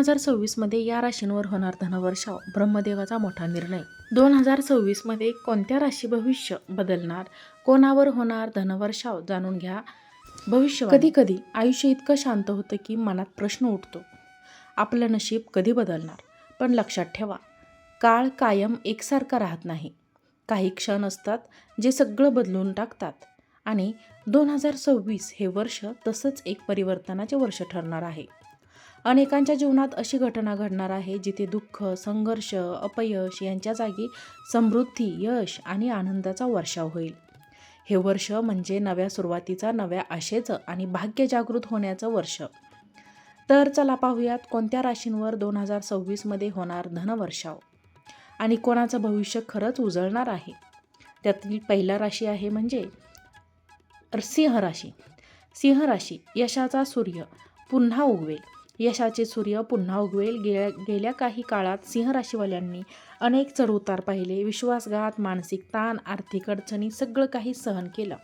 हजार सव्वीसमध्ये या राशींवर होणार धनवर्षाव ब्रह्मदेवाचा मोठा निर्णय. दोन हजार सव्वीसमध्ये कोणत्या राशी भविष्य बदलणार? कोणावर होणार धनवर्षाव जाणून घ्या. भविष्य कधी कधी आयुष्य इतकं शांत होतं की मनात प्रश्न उठतो. आपलं नशीब कधी बदलणार? पण लक्षात ठेवा काळ कायम एकसारखा राहत नाही. काही क्षण असतात जे सगळं बदलून टाकतात आणि दोन हजार सव्वीस हे वर्ष तसंच एक परिवर्तनाचे वर्ष ठरणार आहे. अनेकांच्या जीवनात अशी घटना घडणार आहे जिथे दुःख संघर्ष अपयश यांच्या जागी समृद्धी यश आणि आनंदाचा वर्षाव होईल. हे वर्ष म्हणजे नव्या सुरुवातीचा नव्या आशेचं आणि भाग्य जागृत होण्याचं वर्ष. तर चला पाहूयात कोणत्या राशींवर दोन हजार सव्वीसमध्ये होणार धनवर्षाव आणि कोणाचं भविष्य खरंच उजळणार आहे? त्यातील पहिला राशी आहे म्हणजे सिंह राशी. सिंह राशी यशाचा सूर्य पुन्हा उगवेल. यशाचे सूर्य पुन्हा उगवेल. गेल्या गेल्या काही काळात सिंहराशीवाल्यांनी अनेक चढउतार पाहिले. विश्वासघात मानसिक ताण आर्थिक अडचणी सगळं काही सहन केलं.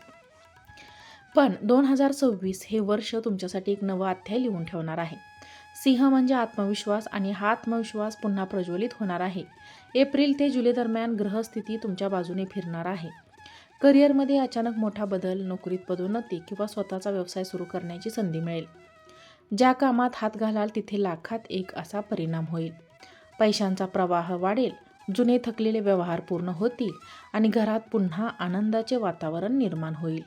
पण दोन हजार सव्वीस हे वर्ष तुमच्यासाठी एक नवं अध्याय लिहून ठेवणार आहे. सिंह म्हणजे आत्मविश्वास आणि हा आत्मविश्वास पुन्हा प्रज्वलित होणार आहे. एप्रिल ते जुलै दरम्यान ग्रहस्थिती तुमच्या बाजूने फिरणार आहे. करिअरमध्ये अचानक मोठा बदल नोकरीत पदोन्नती किंवा स्वतःचा व्यवसाय सुरू करण्याची संधी मिळेल. ज्या कामात हात घालाल तिथे लाखात एक असा परिणाम होईल. पैशांचा प्रवाह वाढेल जुने थकलेले व्यवहार पूर्ण होतील आणि घरात पुन्हा आनंदाचे वातावरण निर्माण होईल.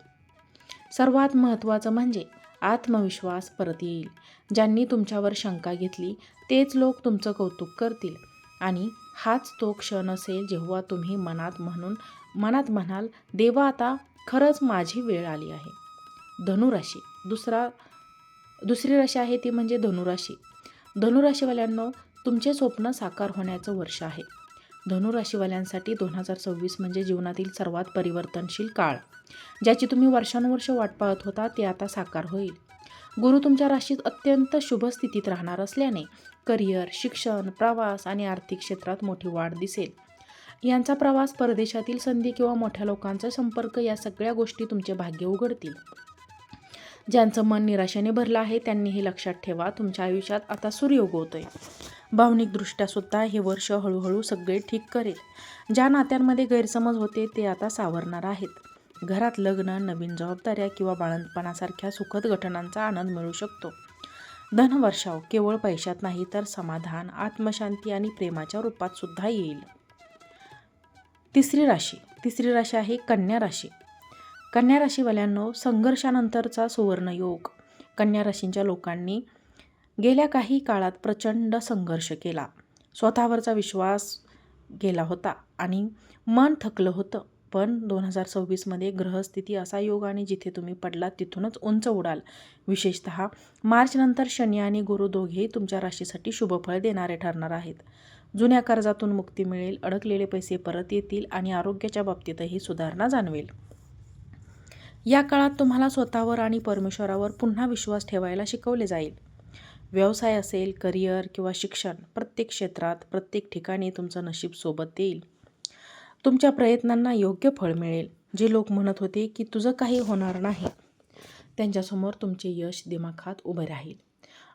सर्वात महत्त्वाचं म्हणजे आत्मविश्वास परत येईल. ज्यांनी तुमच्यावर शंका घेतली तेच लोक तुमचं कौतुक करतील. आणि हाच तो क्षण असेल जेव्हा तुम्ही मनात म्हणून मनात म्हणाल देवा आता खरंच माझी वेळ आली आहे. धनुराशी दुसरा दुसरी राशी आहे ती म्हणजे धनुराशी. धनुराशीवाल्यांनो तुमचे स्वप्न साकार होण्याचं वर्ष आहे. धनुराशीवाल्यांसाठी दोन हजार सव्वीस म्हणजे जीवनातील सर्वात परिवर्तनशील काळ. ज्याची तुम्ही वर्षानुवर्ष वाट पाहत होता ते आता साकार होईल. गुरु तुमच्या राशीत अत्यंत शुभ स्थितीत राहणार असल्याने करिअर शिक्षण प्रवास आणि आर्थिक क्षेत्रात मोठी वाढ दिसेल. यांचा प्रवास परदेशातील संधी किंवा मोठ्या लोकांचा संपर्क या सगळ्या गोष्टी तुमचे भाग्य उघडतील. ज्यांचं मन निराशेने भरलं आहे त्यांनी हे लक्षात ठेवा. तुमच्या आयुष्यात आता सूर्योग उगवतोय आहे भावनिकदृष्ट्यासुद्धा हे वर्ष हळूहळू सगळे ठीक करेल. ज्या नात्यांमध्ये गैरसमज होते ते आता सावरणार आहेत. घरात लग्न नवीन जबाबदाऱ्या किंवा बाळंतपणासारख्या सुखद घटनांचा आनंद मिळू शकतो. धनवर्षाव केवळ पैशात नाही तर समाधान आत्मशांती आणि प्रेमाच्या रूपात सुद्धा येईल. तिसरी राशी. तिसरी राशी आहे कन्या राशी. कन्या राशीवाल्यांनो संघर्षानंतरचा सुवर्णयोग. कन्या राशींच्या लोकांनी गेल्या काही काळात प्रचंड संघर्ष केला. स्वतःवरचा विश्वास गेला होता आणि मन थकलं होतं. पण दोन हजार सव्वीसमध्ये ग्रहस्थिती असा योग आणि जिथे तुम्ही पडलात तिथूनच उंच उडाल. विशेषत मार्चनंतर शनी आणि गुरु दोघेही तुमच्या राशीसाठी शुभफळ देणारे ठरणार आहेत. जुन्या कर्जातून मुक्ती मिळेल अडकलेले पैसे परत येतील आणि आरोग्याच्या बाबतीतही सुधारणा जाणवेल. या काळात तुम्हाला स्वतःवर आणि परमेश्वरावर पुन्हा विश्वास ठेवायला शिकवले जाईल. व्यवसाय असेल करिअर किंवा शिक्षण प्रत्येक क्षेत्रात प्रत्येक ठिकाणी तुमचं नशीब सोबत येईल. तुमच्या प्रयत्नांना योग्य फळ मिळेल. जे लोक म्हणत होते की तुझं काही होणार नाही. त्यांच्यासमोर तुमचे यश दिमाखात उभे राहील.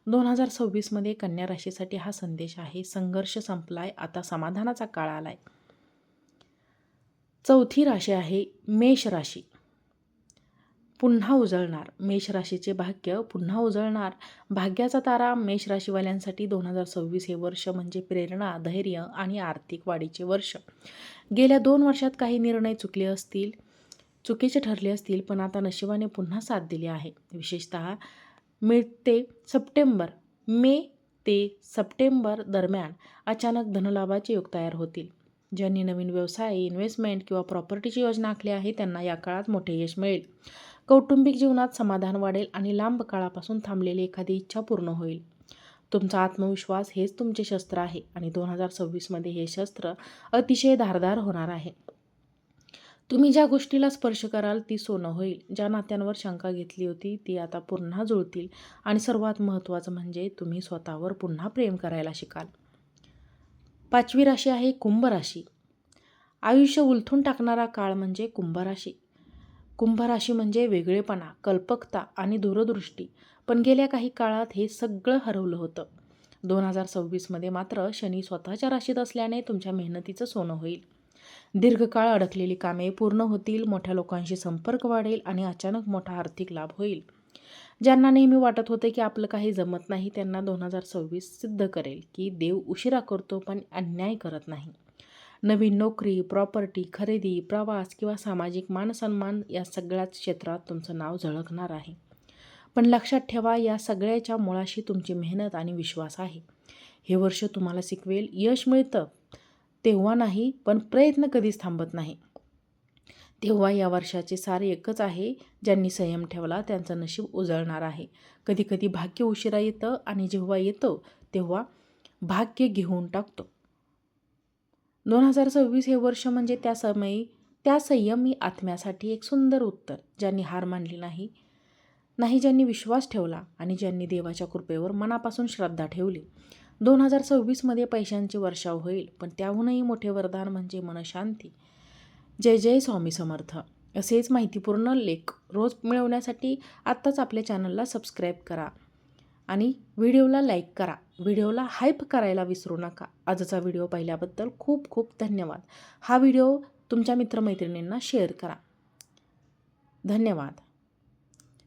दोन हजार सव्वीसमध्ये कन्या राशीसाठी हा संदेश आहे संघर्ष संपलाय आता समाधानाचा काळ आलाय. चौथी राशी आहे मेष राशी. पुन्हा उजळणार. मेष राशीचे भाग्य पुन्हा उजळणार. भाग्याचा तारा मेष राशीवाल्यांसाठी दोन हजार सव्वीस हे वर्ष म्हणजे प्रेरणा धैर्य आणि आर्थिक वाढीचे वर्ष. गेल्या दोन वर्षात काही निर्णय चुकले असतील चुकीचे ठरले असतील पण आता नशिबाने पुन्हा साथ दिली आहे. विशेषत मे ते सप्टेंबर मे ते सप्टेंबर दरम्यान अचानक धनलाभाचे योग तयार होतील. ज्यांनी नवीन व्यवसाय इन्व्हेस्टमेंट किंवा प्रॉपर्टीची योजना आखली आहे त्यांना या काळात मोठे यश मिळेल. कौटुंबिक जीवनात समाधान वाढेल आणि लांब काळापासून थांबलेली एखादी इच्छा पूर्ण होईल. तुमचा आत्मविश्वास हेच तुमचे शस्त्र आहे आणि दोन हजार सव्वीसमध्ये हे शस्त्र अतिशय धारदार होणार आहे. तुम्ही ज्या गोष्टीला स्पर्श कराल ती सोनं होईल. ज्या नात्यांवर शंका घेतली होती ती आता पुन्हा जुळतील. आणि सर्वात महत्त्वाचं म्हणजे तुम्ही स्वतःवर पुन्हा प्रेम करायला शिकाल. पाचवी राशी आहे कुंभ राशी. आयुष्य उलथून टाकणारा काळ म्हणजे कुंभ राशी. कुंभ राशी म्हणजे वेगळेपणा कल्पकता आणि दूरदृष्टी. पण गेल्या काही काळात हे सगळं हरवलं होतं. दोन हजार सव्वीसमध्ये मात्र शनी स्वतःच्या राशीत असल्याने तुमच्या मेहनतीचं सोनं होईल. दीर्घकाळ अडकलेली कामे पूर्ण होतील मोठ्या लोकांशी संपर्क वाढेल आणि अचानक मोठा आर्थिक लाभ होईल. ज्यांना नेहमी वाटत होते की आपलं काही जमत नाही त्यांना दोन हजार सव्वीस सिद्ध करेल की देव उशिरा करतो पण अन्याय करत नाही. नवीन नोकरी प्रॉपर्टी खरेदी प्रवास किंवा सामाजिक मानसन्मान या सगळ्याच क्षेत्रात तुमचं नाव झळकणार आहे. पण लक्षात ठेवा या सगळ्याच्या मुळाशी तुमची मेहनत आणि विश्वास आहे. हे वर्ष तुम्हाला शिकवेल यश मिळतं. तेव्हा नाही पण प्रयत्न कधीच थांबत नाही. तेव्हा या वर्षाचे सारे एकच आहे ज्यांनी संयम ठेवला त्यांचं नशीब उजळणार आहे. कधीकधी भाग्य उशिरा येतं आणि जेव्हा येतं तेव्हा भाग्य घेऊन टाकतो. दोन हजार सव्वीस हे वर्ष म्हणजे त्या समयी त्या संयमी आत्म्यासाठी एक सुंदर उत्तर ज्यांनी हार मानली नाही. नाही ज्यांनी विश्वास ठेवला आणि ज्यांनी देवाच्या कृपेवर मनापासून श्रद्धा ठेवली. दोन हजार सव्वीसमध्ये पैशांची वर्षाव होईल पण त्याहूनही मोठे वरदान म्हणजे मनशांती. जय जय स्वामी समर्थ. असेच माहितीपूर्ण लेख रोज मिळवण्यासाठी आत्ताच आपल्या चॅनलला सबस्क्राईब करा. आणि व्हिडिओला लाईक करा. व्हिडिओला हाईप करायला विसरू नका. आजचा व्हिडिओ पाहिल्याबद्दल खूप खूप धन्यवाद. हा व्हिडिओ तुमच्या मित्रमैत्रिणींना शेअर करा. धन्यवाद.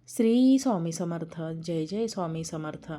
श्री स्वामी समर्थ. जय जय स्वामी समर्थ.